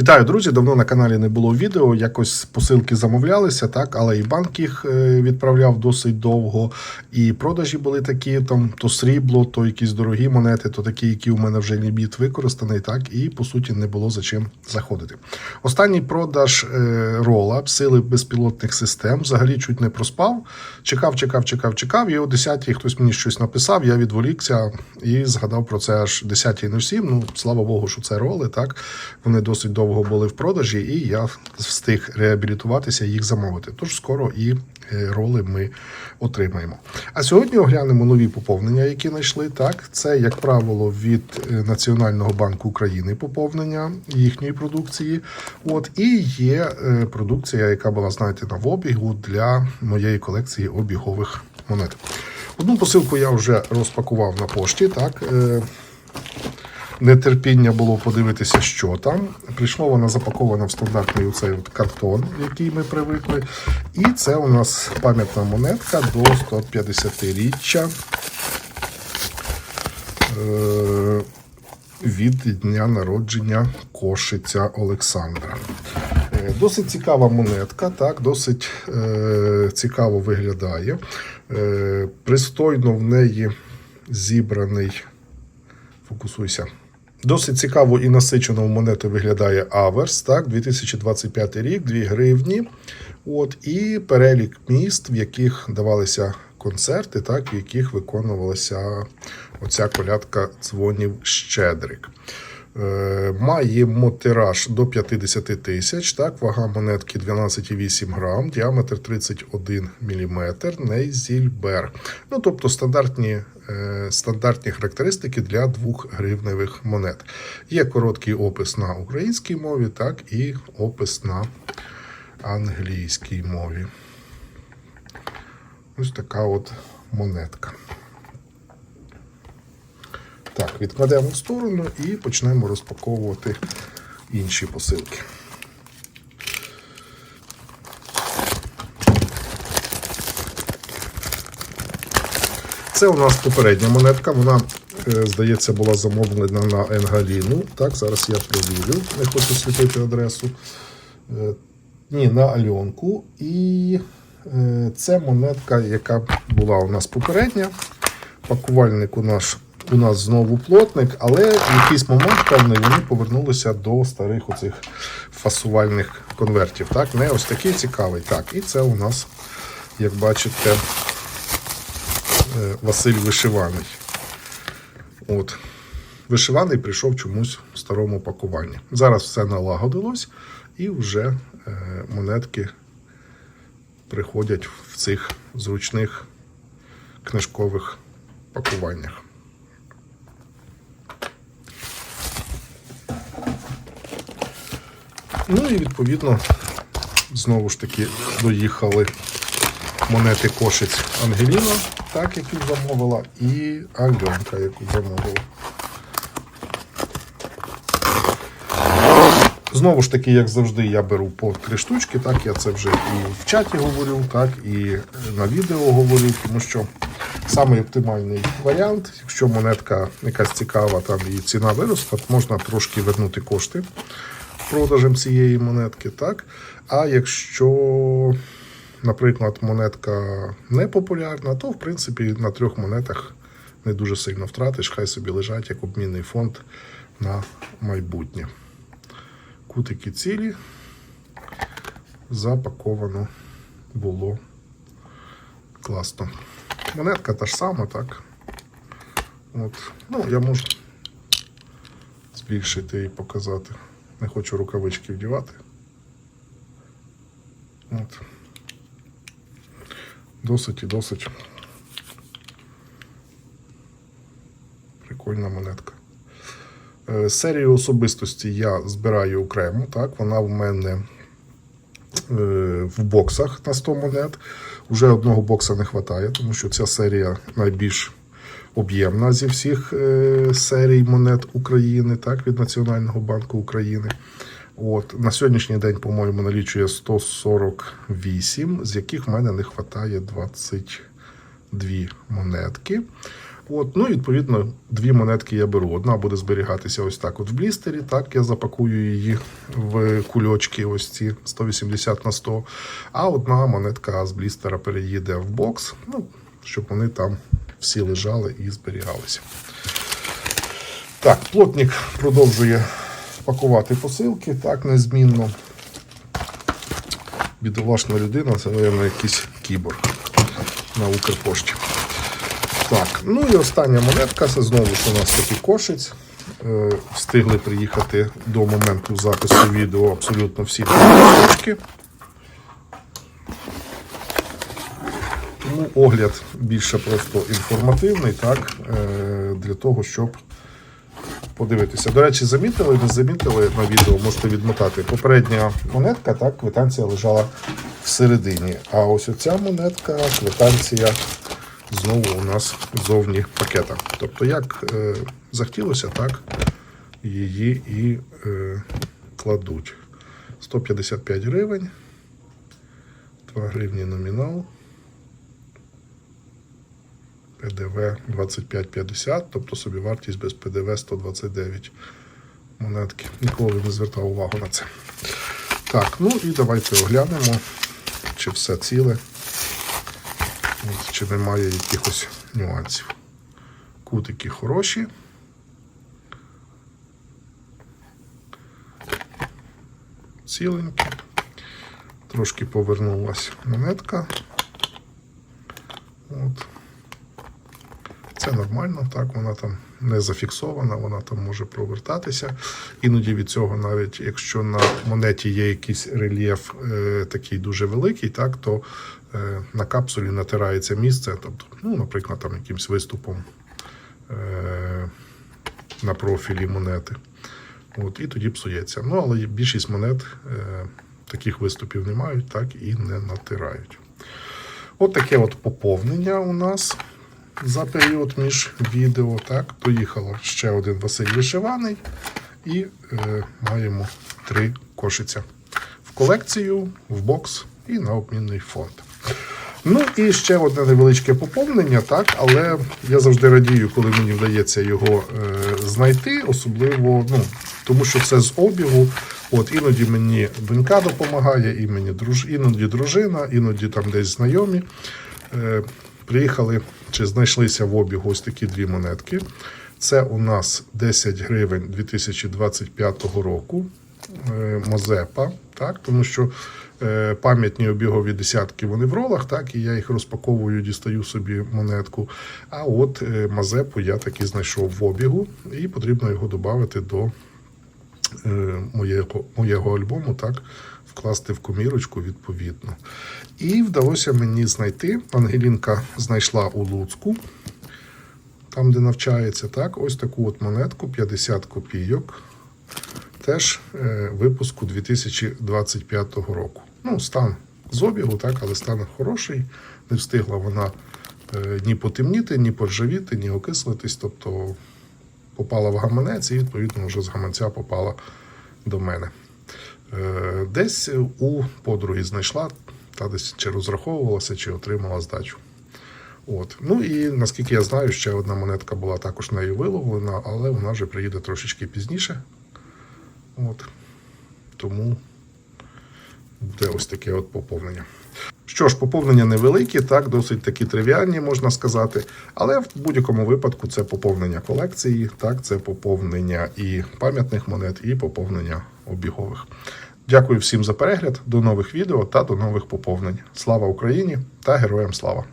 Вітаю, друзі! Давно на каналі не було відео. Якось посилки замовлялися, так, але і банк їх е, відправляв досить довго. І продажі були такі: там то срібло, то якісь дорогі монети, то такі, які у мене вже ліміт використаний, так, і по суті не було за чим заходити. Останній продаж е, рола сили безпілотних систем взагалі чуть не проспав. Чекав, чекав, чекав, чекав. І о 10-й хтось мені щось написав. Я відволікся і згадав про це аж 10.07. Ну, слава Богу, що це роли, так. Вони досить довго були в продажі, і я встиг реабілітуватися і їх замовити. Тож скоро і е, роли ми отримаємо. А сьогодні оглянемо нові поповнення, які знайшли. Так, це, як правило, від е, Національного банку України поповнення їхньої продукції. От і є е, продукція, яка була знайдена в обігу для моєї колекції обігових монет. Одну посилку я вже розпакував на пошті. Так, нетерпіння було подивитися, що там. Прийшло вона запакована в стандартний оцей от картон, який ми привикли. І це у нас пам'ятна монетка до 150-річчя е, від дня народження Кошиця Олександра. Е, Досить цікава монетка, так, досить е, цікаво виглядає. Е, пристойно в неї зібраний Фокусуйся. Досить цікаво і насичено в монети виглядає Аверс, так, 2025 рік, 2 гривні. От, і перелік міст, в яких давалися концерти, так, в яких виконувалася оця колядка дзвонів Щедрик. Е, Маємо тираж до 50 тисяч, так, вага монетки 12,8 грам, діаметр 31 мм, Нейзільбер. Ну, тобто стандартні, е, стандартні характеристики для 2 гривневих монет. Є короткий опис на українській мові, так, і опис на англійській мові. Ось така от монетка. Так, відкладемо в сторону і почнемо розпаковувати інші посилки. Це у нас попередня монетка. Вона, е, здається, була замовлена на Енгаліну. Так, зараз я провірю, не хочу світити адресу. Е, Ні, на Альонку. І е, це монетка, яка була у нас попередня. Пакувальник у нас у нас знову плотник, але в якийсь момент певний вони повернулися до старих оцих фасувальних конвертів. Так, не ось такий цікавий. Так, і це у нас, як бачите, е, Василь Вишиваний. От. Вишиваний прийшов чомусь в старому пакуванні. Зараз все налагодилось, і вже е, монетки приходять в цих зручних книжкових пакуваннях. Ну і відповідно, знову ж таки, доїхали монети кошиць Ангеліна, так, яку замовила, і Альонка, яку замовила. Знову ж таки, як завжди, я беру по три штучки, так, я це вже і в чаті говорю, так, і на відео говорю, тому що самий оптимальний варіант, якщо монетка якась цікава там і ціна виросла, можна трошки вернути кошти продажем цієї монетки. так. А якщо, наприклад, монетка не популярна, то в принципі на трьох монетах не дуже сильно втратиш, хай собі лежать як обмінний фонд на майбутнє. Кутики цілі запаковано було класно. Монетка та ж сама, так. От. Ну, я можу збільшити і показати. Не хочу рукавички вдівати. От. Досить і досить прикольна монетка. Е, Серію особистості я збираю окремо. Так, вона в мене е, в боксах на 100 монет. Уже одного бокса не вистачає, тому що ця серія найбільш об'ємна зі всіх е, серій монет України, так, від Національного банку України. От, на сьогоднішній день, по-моєму, налічує 148, з яких в мене не вистачає 22 монетки. От, ну, відповідно, дві монетки я беру. Одна буде зберігатися ось так от в блістері. Так, я запакую її в кульочки, ось ці 180 на 100. А одна монетка з блістера переїде в бокс, ну, щоб вони там всі лежали і зберігалися. Так, плотник продовжує пакувати посилки, так, незмінно. Бідолашна людина, це, мабуть, якийсь кіборг на Укрпошті. Так, ну і остання монетка, це знову ж у нас такий кошець. Е, встигли приїхати до моменту запису відео абсолютно всі точки. Тому огляд більше просто інформативний, так, е, для того, щоб подивитися. До речі, замітили, не замітили на відео, можете відмотати. Попередня монетка, так, квитанція лежала всередині. А ось оця монетка, квитанція знову у нас зовні пакета. Тобто, як е, захотілося, так її і е, кладуть. 155 гривень, 2 гривні номінал. ПДВ 25,50, тобто собівартість без ПДВ 129 монетки. Ніколи не звертав увагу на це. Так, ну і давайте оглянемо, чи все ціле, От, чи немає якихось нюансів. Кутики хороші. Ціленькі. Трошки повернулася монетка. От. Це нормально, так, вона там не зафіксована, вона там може провертатися. Іноді від цього, навіть якщо на монеті є якийсь рельєф е, такий дуже великий, так, то е, на капсулі натирається місце, тобто, ну, наприклад, там якимсь виступом е, на профілі монети. От, і тоді псується. Ну, але більшість монет е, таких виступів не мають, так і не натирають. От таке от поповнення у нас за період між відео. Так, доїхало ще один Василь Вишиваний, і е, маємо три кошиця в колекцію, в бокс і на обмінний фонд. Ну і ще одне невеличке поповнення, так, але я завжди радію, коли мені вдається його е, знайти, особливо, ну, тому що це з обігу. От іноді мені донька допомагає, і мені друж... іноді дружина, іноді там десь знайомі. Е, приїхали чи знайшлися в обігу ось такі дві монетки. Це у нас 10 гривень 2025 року. е, Мазепа, так, тому що е, пам'ятні обігові десятки вони в ролах, так, і я їх розпаковую, дістаю собі монетку. А от е, Мазепу я таки знайшов в обігу, і потрібно його додати до моєго, моєго альбому, так, вкласти в комірочку відповідно. І вдалося мені знайти. Ангелінка знайшла у Луцьку, там, де навчається, так, ось таку от монетку 50 копійок. Теж е, випуску 2025 року. Ну, стан з обігу, так, але стан хороший. Не встигла вона е, ні потемніти, ні поржавіти, ні окислитись. Тобто попала в гаманець і, відповідно, вже з гаманця попала до мене. Е, Десь у подруги знайшла, та десь чи розраховувалася, чи отримала здачу. От. Ну і наскільки я знаю, ще одна монетка була також нею виловлена, але вона вже приїде трошечки пізніше. От. Тому буде ось таке от поповнення. Що ж, поповнення невеликі, так, досить такі тривіальні, можна сказати. Але в будь-якому випадку це поповнення колекції, так, це поповнення і пам'ятних монет, і поповнення обігових. Дякую всім за перегляд, до нових відео та до нових поповнень. Слава Україні та героям слава!